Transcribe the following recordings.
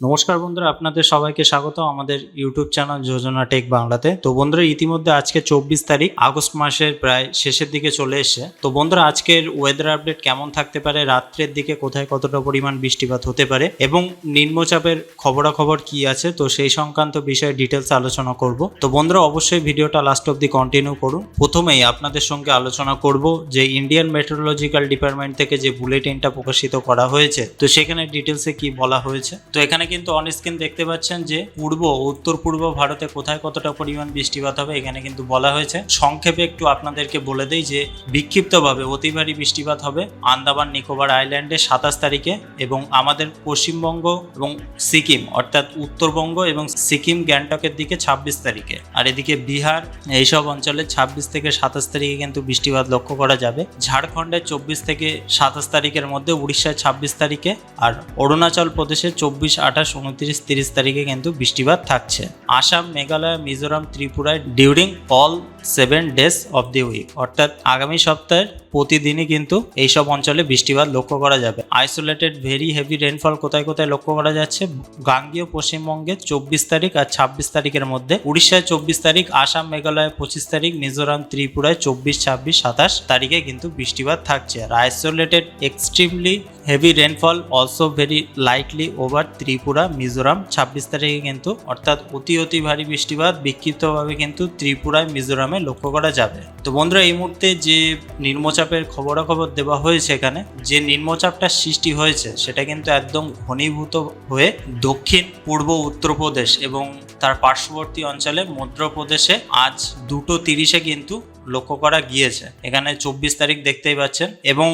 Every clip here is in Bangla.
নমস্কার বন্ধুরা, আপনাদের সবাইকে স্বাগত আমাদের ইউটিউব চ্যানেল যোজনা টেক বাংলাতে। তো বন্ধুরা, ইতিমধ্যে আজকে চব্বিশ তারিখ, আগস্ট মাসের প্রায় শেষের দিকে চলে এসেছে। তো বন্ধুরা, আজকের ওয়েদার আপডেট কেমন থাকতে পারে, রাত্রের দিকে কোথায় কতটা পরিমাণ বৃষ্টিপাত হতে পারে, এবং নিম্নচাপের খবরাখবর কি আছে, তো সেই সংক্রান্ত বিষয়ে ডিটেলস আলোচনা করব। তো বন্ধুরা, অবশ্যই ভিডিওটা লাস্ট অব্দি কন্টিনিউ করুন। প্রথমেই আপনাদের সঙ্গে আলোচনা করব যে ইন্ডিয়ান মেট্রোলজিক্যাল ডিপার্টমেন্ট থেকে যে বুলেটিনটা প্রকাশিত করা হয়েছে, তো সেখানে ডিটেলসে কি বলা হয়েছে। তো এখানে কিন্তু অন স্ক্রিন দেখতে পাচ্ছেন যে পূর্ব উত্তর পূর্ব ভারতে কোথায় কতটা পরিমাণ বৃষ্টিপাত হবে এখানে কিন্তু বলা হয়েছে। সংক্ষেপে একটু আপনাদেরকে বলে দেই যে বিক্ষিপ্তভাবে অতি ভারী বৃষ্টিপাত হবে আন্দামান নিকোবর আইল্যান্ডে সাতাশ তারিখে এবং আমাদের পশ্চিমবঙ্গ এবং সিকিম অর্থাৎ উত্তরবঙ্গ এবং সিকিম গ্যাংটকের দিকে ছাব্বিশ তারিখে। আর এদিকে বিহার, এইসব অঞ্চলে ছাব্বিশ থেকে সাতাশ তারিখে কিন্তু বৃষ্টিপাত লক্ষ্য করা যাবে। ঝাড়খণ্ডে চব্বিশ থেকে সাতাশ তারিখের মধ্যে উড়িষ্যায় ছাব্বিশ তারিখে আর অরুণাচল প্রদেশে চব্বিশ আঠাশ উনত্রিশ তিরিশ তারিখে কিন্তু বৃষ্টিপাত থাকছে। আসাম মেঘালয় মিজোরাম ত্রিপুরায় during all seven days of the week অর্থাৎ আগামী সপ্তাহের প্রতিদিনই কিন্তু এইসব অঞ্চলে বৃষ্টিপাত লক্ষ্য করা যাবে। আইসোলেটেড ভেরি হেভি রেনফল কোথায় কোথায় লক্ষ্য করা যাচ্ছে? গাঙ্গীয় পশ্চিমবঙ্গে চব্বিশ তারিখ আর ছাব্বিশ তারিখের মধ্যে। উড়িষ্যায় চব্বিশ তারিখ, আসাম, মেঘালয় পঁচিশ তারিখ, মিজোরাম, ত্রিপুরায় চব্বিশ, ছাব্বিশ, সাতাশ তারিখে কিন্তু বৃষ্টিপাত থাকছে। আর isolated extremely heavy rainfall also very lightly over Tripura, Mizoram ছাব্বিশ তারিখে কিন্তু, অর্থাৎ অতি অতি ভারী বৃষ্টিপাত বিক্ষিপ্তভাবে কিন্তু ত্রিপুরায়, মিজোরামে লক্ষ্য করা যাবে। তো বন্ধুরা, এই মুহূর্তে যে নিম্নচাপের খবরাখবর দেওয়া হয়েছে এখানে, যে নিম্নচাপটা সৃষ্টি হয়েছে, সেটা কিন্তু একদম ঘনীভূত হয়ে দক্ষিণ, পূর্ব, উত্তরপ্রদেশ এবং তার পার্শ্ববর্তী অঞ্চলে মধ্যপ্রদেশে আজ দুটো তিরিশে কিন্তু লক্ষ্য করা গিয়েছে। এখানে চব্বিশ তারিখ দেখতেই পাচ্ছেন এবং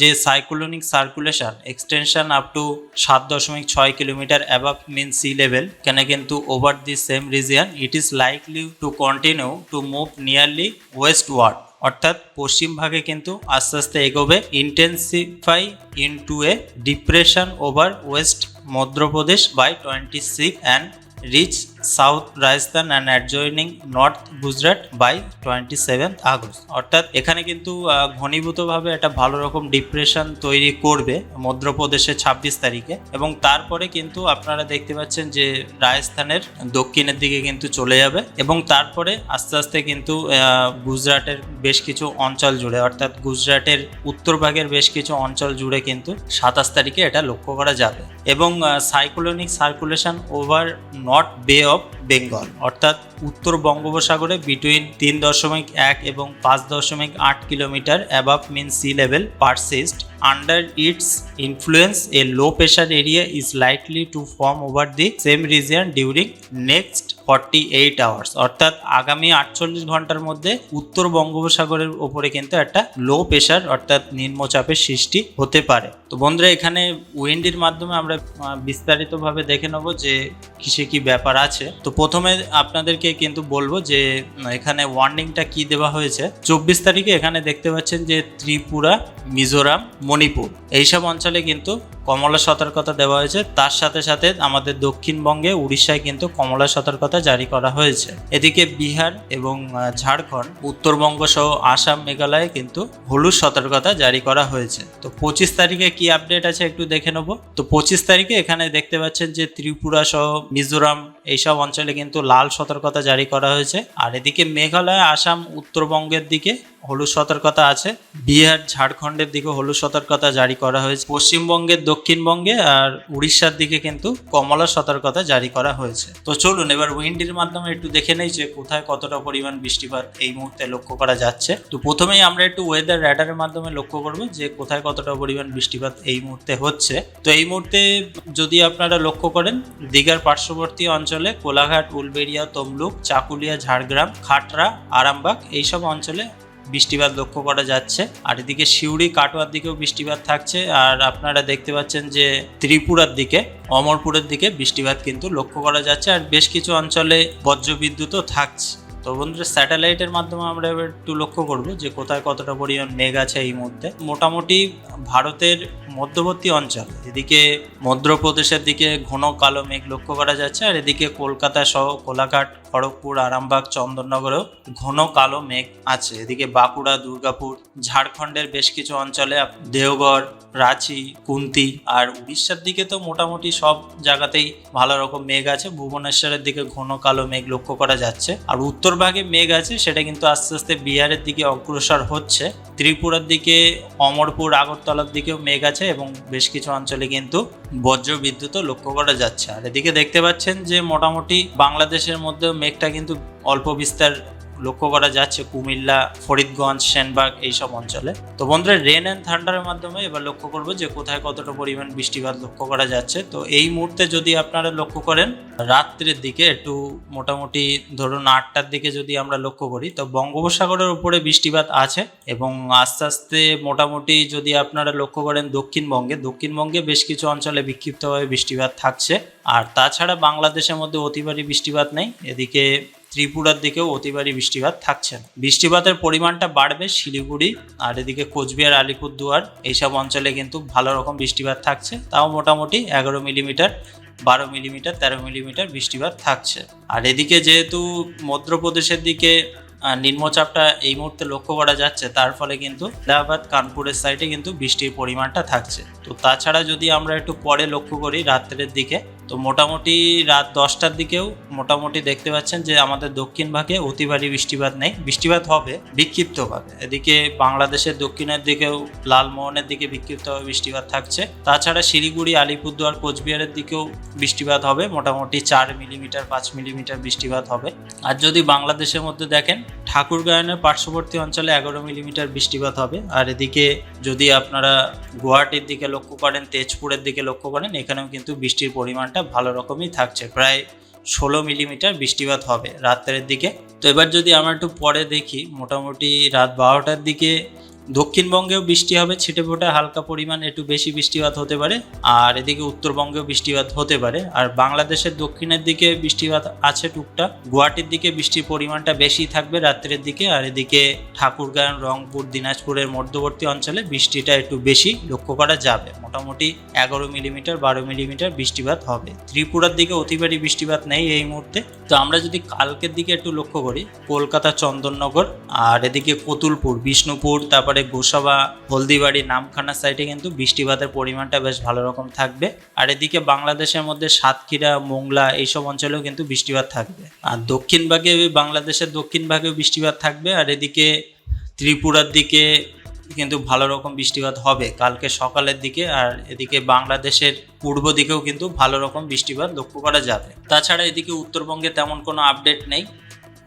যে cyclonic circulation extension up to সাত দশমিক ছয় kilometre above mean sea level এখানে কিন্তু over the same region it is likely to continue to move nearly westward অর্থাৎ পশ্চিম ভাগে কিন্তু আস্তে আস্তে এগোবে intensify into a depression over west Madhya Pradesh by twenty six and reach south Rajasthan and adjoining north Gujarat by twenty seventh August. অর্থাৎ এখানে কিন্তু ঘনীভূতভাবে একটা ভালো রকম ডিপ্রেশন তৈরি করবে মধ্যপ্রদেশে ছাব্বিশ তারিখে। এবং তারপরে কিন্তু আপনারা দেখতে পাচ্ছেন যে রাজস্থানের দক্ষিণের দিকে কিন্তু চলে যাবে এবং তারপরে আস্তে আস্তে কিন্তু গুজরাটের বেশ কিছু অঞ্চল জুড়ে, অর্থাৎ গুজরাটের উত্তর ভাগের বেশ কিছু অঞ্চল জুড়ে কিন্তু সাতাশ তারিখে এটা লক্ষ্য করা যাবে। এবং cyclonic circulation over north bay of Bengal অর্থাৎ উত্তর বঙ্গোপসাগরে বিটুইন তিন দশমিক এক এবং পাঁচ দশমিক আট kilometre above mean sea level persist under its influence a low pressure area is likely to form over the same region during next forty eight hours অর্থাৎ আগামী আটচল্লিশ ঘণ্টার মধ্যে উত্তর বঙ্গোপসাগরের ওপরে কিন্তু একটা লো প্রেশার অর্থাৎ নিম্নচাপের সৃষ্টি হতে পারে। তো বন্ধুরা, এখানে উইন্ডির মাধ্যমে আমরা বিস্তারিতভাবে দেখে নেব যে কিসে কি ব্যাপার আছে। তো প্রথমে আপনাদেরকে কিন্তু বলব যে এখানে ওয়ার্নিংটা কি দেওয়া হয়েছে। চব্বিশ তারিখে এখানে দেখতে পাচ্ছেন যে ত্রিপুরা, মিজোরাম, মণিপুর, এইসব অঞ্চলে কিন্তু কমলা সতর্কতা দেওয়া হয়েছে। তার সাথে সাথে আমাদের দক্ষিণবঙ্গে, উড়িষ্যায় কিন্তু কমলা সতর্কতা জারি করা হয়েছে। এদিকে বিহার এবং ঝাড়খণ্ড, উত্তরবঙ্গ সহ আসাম, মেঘালয়ে কিন্তু হলুদ সতর্কতা জারি করা হয়েছে। তো পঁচিশ তারিখে কি আপডেট আছে একটু দেখে নেব। তো পঁচিশ তারিখে এখানে দেখতে পাচ্ছেন যে ত্রিপুরা সহ মিজোরাম এইসব অঞ্চলে কিন্তু লাল সতর্কতা জারি করা হয়েছে। আর এদিকে মেঘালয়, আসাম, উত্তরবঙ্গের দিকে হলুদ সতর্কতা আছে। বিহার, ঝাড়খণ্ডের দিকে হলুদ সতর্কতা জারি করা হয়েছে। পশ্চিমবঙ্গের, দক্ষিণবঙ্গে আর উড়িষ্যার দিকে কিন্তু কমলা সতর্কতা জারি করা হয়েছে। তো চলুন এবার উইন্ডির মাধ্যমে একটু দেখে নেই যে কোথায় কতটা পরিমাণ বৃষ্টিপাত এই মুহূর্তে লক্ষ্য করা যাচ্ছে। তো প্রথমেই আমরা একটু ওয়েদার র্যাডারের মাধ্যমে লক্ষ্য করব যে কোথায় কতটা পরিমাণ বৃষ্টিপাত এই মুহূর্তে হচ্ছে। তো এই মুহূর্তে যদি আপনারা লক্ষ্য করেন, দীঘার পার্শ্ববর্তী অঞ্চলে কোলাঘাট, উলবেড়িয়া, তমলুক, চাকুলিয়া, ঝাড়গ্রাম, খাটরা, আরামবাগ এইসব অঞ্চলে বৃষ্টিপাত লক্ষ্য করা যাচ্ছে। আর এদিকে সিউড়ি, কাটোয়ার দিকেও বৃষ্টিপাত থাকছে। আর আপনারা দেখতে পাচ্ছেন যে ত্রিপুরার দিকে, অমরপুরের দিকে বৃষ্টিপাত কিন্তু লক্ষ্য করা যাচ্ছে। আর বেশ কিছু অঞ্চলে বজ্রবিদ্যুৎও থাকছে। তো বন্ধুরা, স্যাটেলাইটের মাধ্যমে আমরা এবার একটু লক্ষ্য করব যে কোথায় কতটা পরিমাণ মেঘ আছে এই মুহূর্তে। মোটামুটি ভারতের মধ্যবর্তী অঞ্চল, এদিকে মধ্যপ্রদেশের দিকে ঘন কালো মেঘ লক্ষ্য করা যাচ্ছে, আর এদিকে কলকাতা সহ কোলাঘাট, খড়গপুর, আরামবাগ, চন্দননগরেও ঘন কালো মেঘ আছে। এদিকে বাঁকুড়া, দুর্গাপুর, ঝাড়খণ্ডের বেশ কিছু অঞ্চলে দেওঘর, রাঁচি, কুন্তি আর উড়িষ্যার দিকে তো মোটামুটি সব জায়গাতেই ভালো রকম মেঘ আছে। ভুবনেশ্বরের দিকে ঘন কালো মেঘ লক্ষ্য করা যাচ্ছে। আর উত্তর ভাগে মেঘ আছে, সেটা কিন্তু আস্তে আস্তে বিহারের দিকে অগ্রসর হচ্ছে। ত্রিপুরার দিকে, অমরপুর, আগরতলার দিকেও মেঘ আছে এবং বেশ কিছু অঞ্চলে কিন্তু বজ্র বিদ্যুৎও লক্ষ্য করা যাচ্ছে। আর এদিকে দেখতে পাচ্ছেন যে মোটামুটি বাংলাদেশের মধ্যেও মেঘটা কিন্তু অল্প বিস্তার লক্ষ্য করা যাচ্ছে কুমিল্লা, ফরিদগঞ্জ, সেনবাগ এইসব অঞ্চলে। তো বন্ধুরা রেন অ্যান্ড থান্ডারের মাধ্যমে এবার লক্ষ্য করব যে কোথায় কতটা পরিমাণ বৃষ্টিপাত লক্ষ্য করা যাচ্ছে। তো এই মুহূর্তে যদি আপনারা লক্ষ্য করেন, রাত্রের দিকে একটু মোটামুটি ধরুন আটটার দিকে যদি আমরা লক্ষ্য করি, তো বঙ্গোপসাগরের উপরে বৃষ্টিপাত আছে এবং আস্তে আস্তে মোটামুটি যদি আপনারা লক্ষ্য করেন দক্ষিণবঙ্গে দক্ষিণবঙ্গে বেশ কিছু অঞ্চলে বিক্ষিপ্তভাবে বৃষ্টিপাত থাকছে। আর তাছাড়া বাংলাদেশের মধ্যে অতিবারী বৃষ্টিপাত নেই, এদিকে ত্রিপুরার দিকেও অতিবারী বৃষ্টিপাত থাকছে না। বৃষ্টিপাতের পরিমাণটা বাড়বে শিলিগুড়ি, আর এদিকে কোচবিহার, আলিপুরদুয়ার এইসব অঞ্চলে কিন্তু ভালো রকম বৃষ্টিপাত থাকছে। তাও মোটামুটি এগারো মিলিমিটার, বারো মিলিমিটার, তেরো মিলিমিটার বৃষ্টিপাত থাকছে। আর এদিকে যেহেতু মধ্যপ্রদেশের দিকে নিম্নচাপটা এই মুহূর্তে লক্ষ্য করা যাচ্ছে, তার ফলে কিন্তু এলাহাবাদ, কানপুরের সাইডে কিন্তু বৃষ্টির পরিমাণটা থাকছে। তো তাছাড়া যদি আমরা একটু পরে লক্ষ্য করি রাত্রের দিকে তো মোটামুটি রাত দশটার দিকেও মোটামুটি দেখতে পাচ্ছেন যে আমাদের দক্ষিণ ভাগে অতি ভারী বৃষ্টিপাত নেই। বৃষ্টিপাত হবে, বিক্ষিপ্তভাবে। এদিকে বাংলাদেশের দক্ষিণের দিকেও, লালমোহনের দিকে বিক্ষিপ্তভাবে বৃষ্টিপাত থাকছে। তাছাড়া শিলিগুড়ি, আলিপুরদুয়ার, কোচবিহারের দিকেও বৃষ্টিপাত হবে। মোটামুটি চার মিলিমিটার, পাঁচ মিলিমিটার বৃষ্টিপাত হবে। আর যদি বাংলাদেশের মধ্যে দেখেন ঠাকুরগাঁয়ের পার্শ্ববর্তী অঞ্চলে এগারো মিলিমিটার বৃষ্টিপাত হবে। আর এদিকে যদি আপনারা গুয়াহাটির দিকে লক্ষ্য করেন, তেজপুরের দিকে লক্ষ্য করেন, এখানেও কিন্তু বৃষ্টির পরিমাণটা ভালো রকমই থাকছে। প্রায় ষোলো মিলিমিটার বৃষ্টিপাত হবে রাত্রের দিকে। তো এবার যদি আমরা একটু পরে দেখি, মোটামুটি রাত বারোটার দিকে দক্ষিণবঙ্গেও বৃষ্টি হবে, ছিটে ফোটা হালকা পরিমাণ একটু বেশি বৃষ্টিপাত হতে পারে, আর এদিকে উত্তরবঙ্গেও বৃষ্টিপাত হতে পারে, আর বাংলাদেশের দক্ষিণের দিকে বৃষ্টিপাত আছে টুকটাক, গুয়াহাটির দিকে বৃষ্টির পরিমাণটা বেশি থাকবে রাত্রের দিকে, আর এদিকে ঠাকুরগাঁও, রংপুর, দিনাজপুরের মধ্যবর্তী অঞ্চলে বৃষ্টিটা একটু বেশি লক্ষ্য করা যাবে, মোটামুটি এগারো মিলিমিটার, বারো মিলিমিটার বৃষ্টিপাত হবে। ত্রিপুরার দিকে অতিবারী বৃষ্টিপাত নেই এই মুহূর্তে, তো আমরা যদি কালকের দিকে একটু লক্ষ্য করি, কলকাতা, চন্দননগর, আর এদিকে কতুলপুর, বিষ্ণুপুর, তারপরে গোসাবা হলদিবাড়ি, নামখানা সাইডে কিন্তু বৃষ্টিপাতের পরিমাণটা বেশ ভালো রকম থাকবে। আর এদিকে বাংলাদেশের মধ্যে সাতক্ষীরা, মোংলা এইসব অঞ্চলেও কিন্তু বৃষ্টিপাত থাকবে। আর দক্ষিণ ভাগে, বাংলাদেশের দক্ষিণ ভাগেও বৃষ্টিপাত থাকবে। আর এদিকে ত্রিপুরার দিকে কিন্তু ভালো রকম বৃষ্টিপাত হবে কালকে সকালের দিকে। আর এদিকে বাংলাদেশের পূর্ব দিকেও কিন্তু ভালো রকম বৃষ্টিপাত লক্ষ্য করা যাবে। তাছাড়া এদিকে উত্তরবঙ্গে তেমন কোনো আপডেট নেই।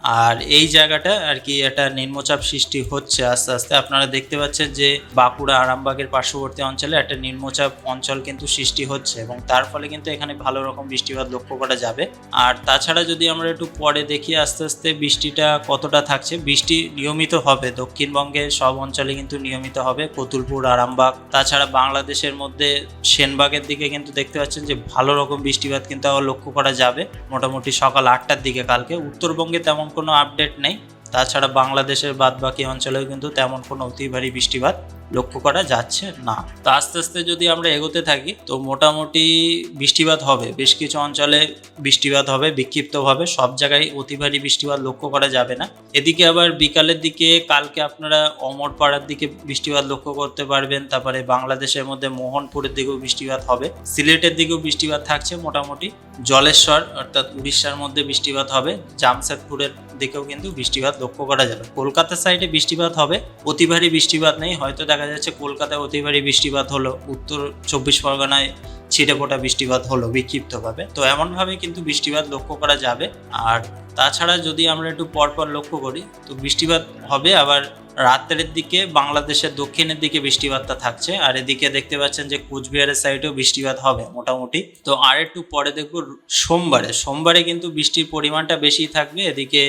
আর এই জায়গাটা আর কি একটা নিম্নচাপ সৃষ্টি হচ্ছে আস্তে আস্তে। আপনারা দেখতে পাচ্ছেন যে বাঁকুড়া আরামবাগের পার্শ্ববর্তী অঞ্চলে একটা নিম্নচাপ অঞ্চল কিন্তু সৃষ্টি হচ্ছে এবং তার ফলে কিন্তু এখানে ভালো রকম বৃষ্টিপাত লক্ষ্য করা যাবে। আর তাছাড়া যদি আমরা একটু পরে দেখি আস্তে আস্তে বৃষ্টিটা কতটা থাকছে, বৃষ্টি নিয়মিত হবে দক্ষিণবঙ্গের সব অঞ্চলে কিন্তু নিয়মিত হবে, কতুলপুর, আরামবাগ। তাছাড়া বাংলাদেশের মধ্যে সেনবাগের দিকে কিন্তু দেখতে পাচ্ছেন যে ভালো রকম বৃষ্টিপাত কিন্তু আবার লক্ষ্য করা যাবে। মোটামুটি সকাল আটটার দিকে কালকে। উত্তরবঙ্গে তেমন কোনো আপডেট নেই। তাছাড়া বাংলাদেশের বাদবাকি অঞ্চলেও কিন্তু তেমন কোনো অতি ভারী বৃষ্টিপাত লক্ষ্য করা যাচ্ছে না। তো আস্তে আস্তে যদি আমরা এগোতে থাকি, তো মোটামুটি বৃষ্টিপাত হবে। বেশ কিছু অঞ্চলে বৃষ্টিপাত হবে বিক্ষিপ্তভাবে সব জায়গায় অতি ভারী বৃষ্টিপাত লক্ষ্য করা যাবে না। এদিকে আবার বিকালের দিকে, কালকে আপনারা অমরপাড়ার দিকে বৃষ্টিপাত লক্ষ্য করতে পারবেন। তারপরে বাংলাদেশের মধ্যে মোহনপুরের দিকেও বৃষ্টিপাত হবে। সিলেটের দিকেও বৃষ্টিপাত থাকছে মোটামুটি। জলেশ্বর অর্থাৎ উড়িষ্যার মধ্যে বৃষ্টিপাত হবে। জামশেদপুরের দিকেও কিন্তু বৃষ্টিপাত লক্ষ্য করা যাবে। কলকাতার সাইডে বৃষ্টিপাত হবে। অতি ভারী বৃষ্টিপাত নেই। হয়তো দেখা যাচ্ছে কলকাতায় অতি ভারী বৃষ্টিপাত হলো, উত্তর চব্বিশ পরগনায় ছিটে ফোটা বৃষ্টিপাত হলো বিক্ষিপ্তভাবে। তো এমনভাবে কিন্তু বৃষ্টিপাত লক্ষ্য করা যাবে। আর তাছাড়া যদি আমরা একটু পরপর লক্ষ্য করি, তো বৃষ্টিপাত হবে, আবার রাত্রের দিকে বাংলাদেশের দক্ষিণের দিকে বৃষ্টিপাতটা থাকছে, আর এদিকে দেখতে পাচ্ছেন যে কুচবিহারের সাইডেও বৃষ্টিপাত হবে মোটামুটি। তো আর একটু পরে দেখব সোমবারে। সোমবারে কিন্তু বৃষ্টির পরিমাণটা বেশি থাকবে, এদিকে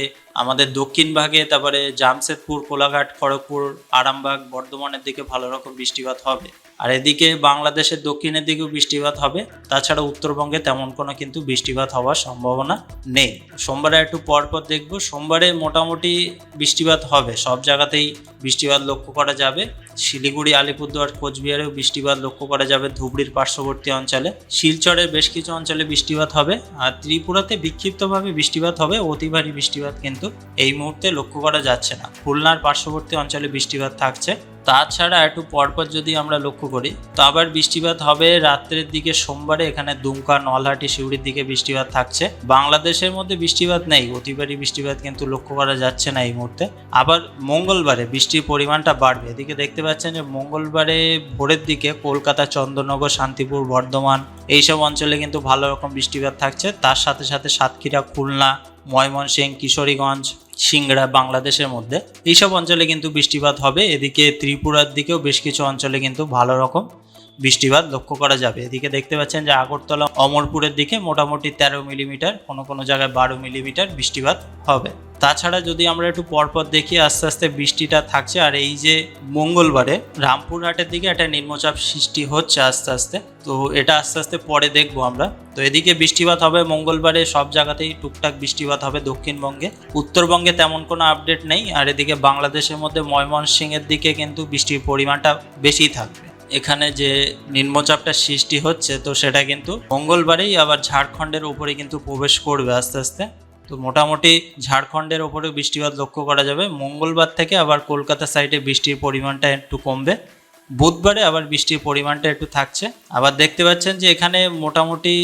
আমাদের দক্ষিণ ভাগে, তারপরে জামশেদপুর, কোলাঘাট, খড়গপুর, আরামবাগ, বর্ধমানের দিকে ভালো রকম বৃষ্টিপাত হবে। আর এদিকে বাংলাদেশের দক্ষিণের দিকেও বৃষ্টিপাত হবে, তাছাড়া উত্তরবঙ্গে তেমন কোনো কিন্তু বৃষ্টিপাত হওয়ার সম্ভাবনা নেই। সোমবারে একটু পরপর দেখব। সোমবারে মোটামুটি বৃষ্টিপাত হবে। সব জায়গাতেই বৃষ্টিপাত লক্ষ্য করা যাবে। শিলিগুড়ি, আলিপুরদুয়ার, কোচবিহারেও বৃষ্টিপাত লক্ষ্য করা যাবে ধুবড়ির পার্শ্ববর্তী অঞ্চলে। শিলচরের বেশ কিছু অঞ্চলে বৃষ্টিপাত হবে আর ত্রিপুরাতে বিক্ষিপ্তভাবে বৃষ্টিপাত হবে। অতি ভারী বৃষ্টিপাত কিন্তু এই মুহূর্তে লক্ষ্য করা যাচ্ছে না। খুলনার পার্শ্ববর্তী অঞ্চলে বৃষ্টিপাত থাকছে। তাছাড়া একটু পরপর যদি আমরা লক্ষ্য করি, তো আবার বৃষ্টিপাত হবে রাত্রের দিকে সোমবারে, এখানে দুমকা, নলহাটি শিউড়ির দিকে বৃষ্টিপাত থাকছে। বাংলাদেশের মধ্যে বৃষ্টিপাত নেই, অতিবারী বৃষ্টিপাত কিন্তু লক্ষ্য করা যাচ্ছে না এই মুহূর্তে। আবার মঙ্গলবারে বৃষ্টির পরিমাণটা বাড়বে। এদিকে দেখতে পাচ্ছেন যে মঙ্গলবারে ভোরের দিকে কলকাতা, চন্দ্রনগর, শান্তিপুর, বর্ধমান, এইসব অঞ্চলে কিন্তু ভালো রকম বৃষ্টিপাত থাকছে। তার সাথে সাথে সাতক্ষীরা, খুলনা, ময়মনসিংহ, কিশোরীগঞ্জ সিংড়া বাংলাদেশের মধ্যে। এইসব অঞ্চলে কিন্তু বৃষ্টিপাত হবে। এদিকে ত্রিপুরার দিকেও বেশ কিছু অঞ্চলে কিন্তু ভালো রকম বৃষ্টিপাত লক্ষ্য করা যাবে। এদিকে দেখতে পাচ্ছেন যে আগরতলা অমরপুরের দিকে মোটামুটি তেরো মিলিমিটার, কোনো কোনো জায়গায় বারো মিলিমিটার বৃষ্টিপাত হবে। তাছাড়া যদি আমরা একটু পরপর দেখি, আস্তে আস্তে বৃষ্টিটা থাকছে আর এই যে মঙ্গলবারে রামপুরহাটের দিকে একটা নিম্নচাপ সৃষ্টি হচ্ছে আস্তে আস্তে। তো এটা আস্তে আস্তে পরে দেখব আমরা। তো এদিকে বৃষ্টিপাত হবে মঙ্গলবারে, সব জায়গাতেই টুকটাক বৃষ্টিপাত হবে দক্ষিণবঙ্গে। উত্তরবঙ্গে তেমন কোনো আপডেট নেই আর এদিকে বাংলাদেশের মধ্যে ময়মনসিংহের দিকে কিন্তু বৃষ্টির পরিমাণটা বেশি থাকবে। এখানে যে নিম্নচাপটা সৃষ্টি হচ্ছে, তো সেটা কিন্তু মঙ্গলবারেই আবার ঝাড়খণ্ডের উপরে কিন্তু প্রবেশ করবে আস্তে আস্তে। তো মোটামুটি ঝাড়খণ্ডের ওপরে বৃষ্টিপাত লক্ষ্য করা যাবে। মঙ্গলবার থেকে আবার কলকাতা সাইডে বৃষ্টির পরিমাণটা একটু কমবে। বুধবারে আবার বৃষ্টির পরিমাণটা একটু থাকছে। আবার দেখতে পাচ্ছেন যে এখানে মোটামুটি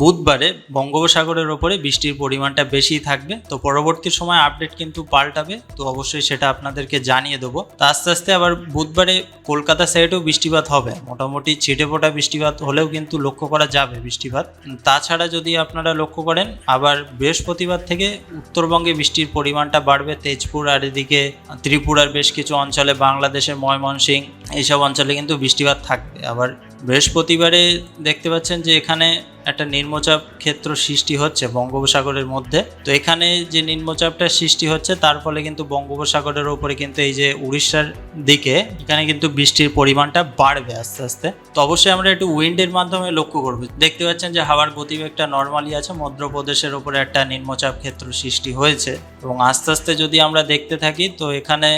বুধবারে বঙ্গোপসাগরের ওপরে বৃষ্টির পরিমাণটা বেশি থাকবে। তো পরবর্তী সময় আপডেট কিন্তু পাল্টাবে, তো অবশ্যই সেটা আপনাদেরকে জানিয়ে দেবো। তো আস্তে আস্তে আবার বুধবারে কলকাতা সাইডেও বৃষ্টিপাত হবে। মোটামুটি ছিটে ফোটা বৃষ্টিপাত হলেও কিন্তু লক্ষ্য করা যাবে বৃষ্টিপাত। তাছাড়া যদি আপনারা লক্ষ্য করেন, আবার বৃহস্পতিবার থেকে উত্তরবঙ্গে বৃষ্টির পরিমাণটা বাড়বে। তেজপুর আর এদিকে ত্রিপুরার বেশ কিছু অঞ্চলে বাংলাদেশের ময়মনসিংহ, এইসব অঞ্চলে কিন্তু বৃষ্টিপাত থাকবে। আবার বৃহস্পতিবারে দেখতে পাচ্ছেন যে এখানে একটা নিম্নচাপ ক্ষেত্র সৃষ্টি হচ্ছে বঙ্গোপসাগরের মধ্যে। তো এখানে যে নিম্নচাপটা সৃষ্টি হচ্ছে, তার ফলে কিন্তু বঙ্গোপসাগরের উপরে কিন্তু এই যে উড়িষ্যার দিকে, এখানে কিন্তু বৃষ্টির পরিমাণটা বাড়বে আস্তে আস্তে। তো অবশ্যই আমরা একটু উইন্ডের মাধ্যমে লক্ষ্য করব। দেখতে পাচ্ছেন যে হাওয়ার গতিবেগটা নর্মালি আছে, মধ্যপ্রদেশের উপরে একটা নিম্নচাপ ক্ষেত্র সৃষ্টি হয়েছে। এবং আস্তে আস্তে যদি আমরা দেখতে থাকি, তো এখানে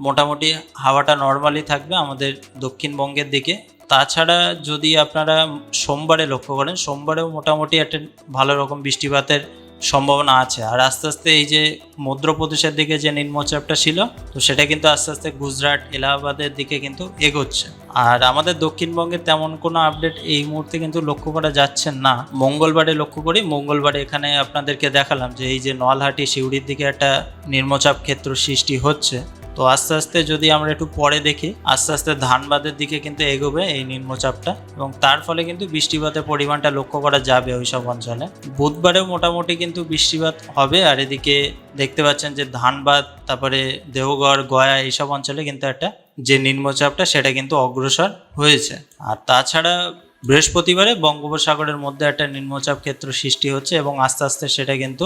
মোটামুটি হাওয়াটা নর্মালি থাকবে আমাদের দক্ষিণবঙ্গের দিকে। তাছাড়া যদি আপনারা সোমবারে লক্ষ্য করেন, সোমবারেও মোটামুটি একটা ভালো রকম বৃষ্টিপাতের সম্ভাবনা আছে। আর আস্তে আস্তে এই যে মধ্যপ্রদেশের দিকে যে নিম্নচাপটা ছিল, তো সেটা কিন্তু আস্তে আস্তে গুজরাট, এলাহাবাদের দিকে কিন্তু এগোচ্ছে। আর আমাদের দক্ষিণবঙ্গে তেমন কোনো আপডেট এই মুহূর্তে কিন্তু লক্ষ্য করা যাচ্ছে না। মঙ্গলবারে লক্ষ্য করি, মঙ্গলবারে এখানে আপনাদেরকে দেখালাম যে এই যে নলহাটি শিউড়ির দিকে একটা নিম্নচাপ ক্ষেত্র সৃষ্টি হচ্ছে। তো আস্তে আস্তে যদি আমরা একটু পরে দেখি, আস্তে আস্তে ধানবাদের দিকে কিন্তু এগোবে এই নিম্নচাপটা এবং তার ফলে কিন্তু বৃষ্টিপাতের পরিমাণটা লক্ষ্য করা যাবে ওই সব অঞ্চলে। বুধবারেও মোটামুটি কিন্তু বৃষ্টিপাত হবে আর এদিকে দেখতে পাচ্ছেন যে ধানবাদ, তারপরে দেওগড় গয়া এইসব অঞ্চলে কিন্তু একটা যে নিম্নচাপটা সেটা কিন্তু অগ্রসর হয়েছে। আর তাছাড়া বৃহস্পতিবারে বঙ্গোপসাগরের মধ্যে একটা নিম্নচাপ ক্ষেত্র সৃষ্টি হচ্ছে এবং আস্তে আস্তে সেটা কিন্তু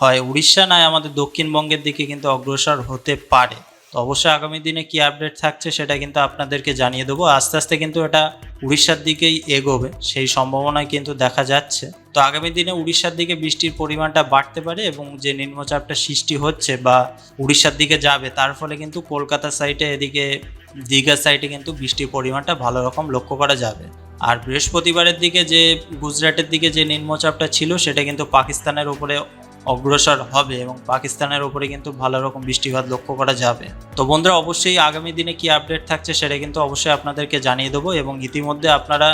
হয়। উড়িষ্যা নয়, আমাদের দক্ষিণবঙ্গের দিকে কিন্তু অগ্রসর হতে পারে। তো অবশ্যই আগামী দিনে কি আপডেট থাকছে সেটা কিন্তু আপনাদেরকে জানিয়ে দেবো। আস্তে আস্তে কিন্তু এটা উড়িষ্যার দিকেই এগোবে, সেই সম্ভাবনায় কিন্তু দেখা যাচ্ছে। তো আগামী দিনে উড়িষ্যার দিকে বৃষ্টির পরিমাণটা বাড়তে পারে এবং যে নিম্নচাপটা সৃষ্টি হচ্ছে বা উড়িষ্যার দিকে যাবে, তার ফলে কিন্তু কলকাতা সাইডে এদিকে দীঘা সাইডে কিন্তু বৃষ্টির পরিমাণটা ভালো রকম লক্ষ্য করা যাবে। আর বৃহস্পতিবারের দিকে যে, গুজরাটের দিকে যে নিম্নচাপটা ছিল, সেটা কিন্তু পাকিস্তানের উপরে অগ্রসর হবে এবং পাকিস্তানের উপরে কিন্তু ভালো রকম বৃষ্টিপাত লক্ষ্য করা যাবে। তো বন্ধুরা, অবশ্যই আগামী দিনে কি আপডেট থাকছে সেটা কিন্তু অবশ্যই আপনাদেরকে জানিয়ে দেবো এবং ইতিমধ্যে আপনারা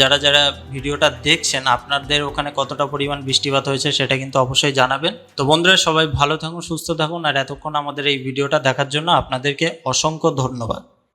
যারা যারা ভিডিওটা দেখছেন, আপনাদের ওখানে কতটা পরিমাণ বৃষ্টিপাত হয়েছে সেটা কিন্তু অবশ্যই জানাবেন। তো বন্ধুরা, সবাই ভালো থাকুন, সুস্থ থাকুন, আর এতক্ষণ আমাদের এই ভিডিওটা দেখার জন্য আপনাদেরকে অসংখ্য ধন্যবাদ।